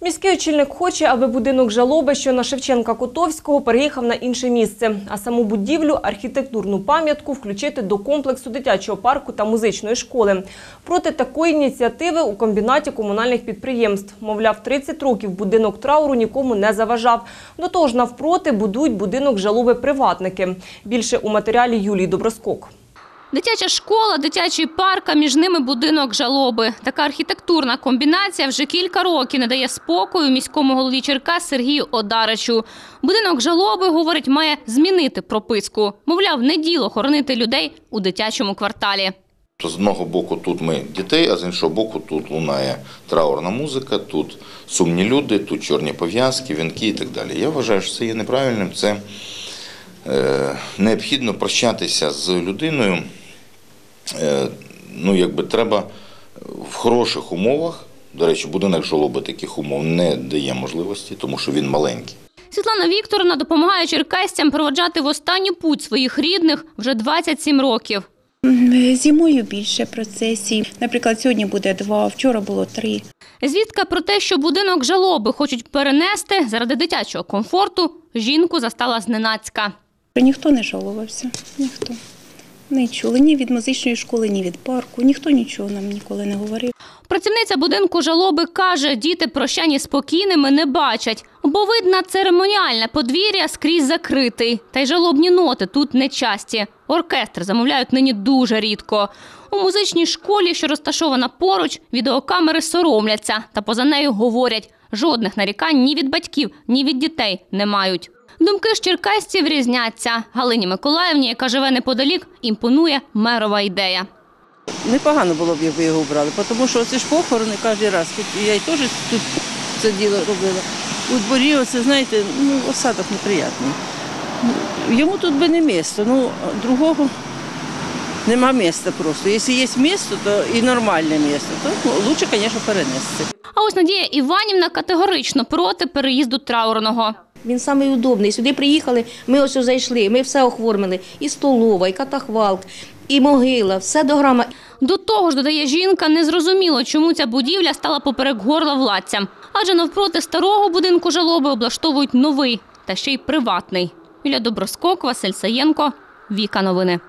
Міський очільник хоче, аби будинок жалоби, що на Шевченка Котовського, переїхав на інше місце, а саму будівлю, архітектурну пам'ятку включити до комплексу дитячого парку та музичної школи. Проти такої ініціативи у комбінаті комунальних підприємств. Мовляв, 30 років будинок трауру нікому не заважав. До того ж, навпроти будують будинок жалоби приватники. Більше у матеріалі Юлії Доброскок. Дитяча школа, дитячий парк, а між ними будинок жалоби. Така архітектурна комбінація вже кілька років не дає спокою міському голові Черкас Сергію Одаричу. Будинок жалоби, говорить, має змінити прописку. Мовляв, не діло хоронити людей у дитячому кварталі. З одного боку тут ми дітей, а з іншого боку тут лунає траурна музика, тут сумні люди, тут чорні пов'язки, вінки і так далі. Я вважаю, що це є неправильним. Це е, необхідно прощатися з людиною. Е, ну, якби треба в хороших умовах. До речі, будинок жалоби таких умов не дає можливості, тому що він маленький. Світлана Вікторовна допомагає черкасцям проводжати в останню путь своїх рідних вже 27 років. М, Зимою більше процесій. Наприклад, сьогодні буде два, вчора було три. Звістка про те, що будинок жалоби хочуть перенести заради дитячого комфорту, жінку застала зненацька. Ніхто не жалувався, ніхто. Не чули ні від музичної школи, ні від парку. Ніхто нічого нам ніколи не говорив. Працівниця будинку жалоби каже, діти прощання спокійними не бачать, бо видно церемоніальне подвір'я скрізь закритий. Та й жалобні ноти тут не часті. Оркестр замовляють нині дуже рідко. У музичній школі, що розташована поруч, відеокамери соромляться та поза нею говорять, жодних нарікань ні від батьків, ні від дітей не мають. Думки ж черкасців різняться. Галині Миколаївні, яка живе неподалік, імпонує мерова ідея. Непогано було б, якби його брали, тому що це ж похорони кожен раз. Я й теж тут це діло робила. У дворі, оце, знаєте, ну, осадок неприятний. Йому тут би не місто, ну, другого нема місця просто. Якщо є місто, то і нормальне місто, то ну, звісно, перенести. А ось Надія Іванівна категорично проти переїзду траурного. Він самий удобний. Сюди приїхали, ми ось зайшли, ми все оформили. І столова, і катахвалк, і могила, все до грама. До того ж, додає жінка, незрозуміло, чому ця будівля стала поперек горла владцям. Адже навпроти старого будинку жалоби облаштовують новий, та ще й приватний. Юля Доброскок, Василь Саєнко, Віка Новини.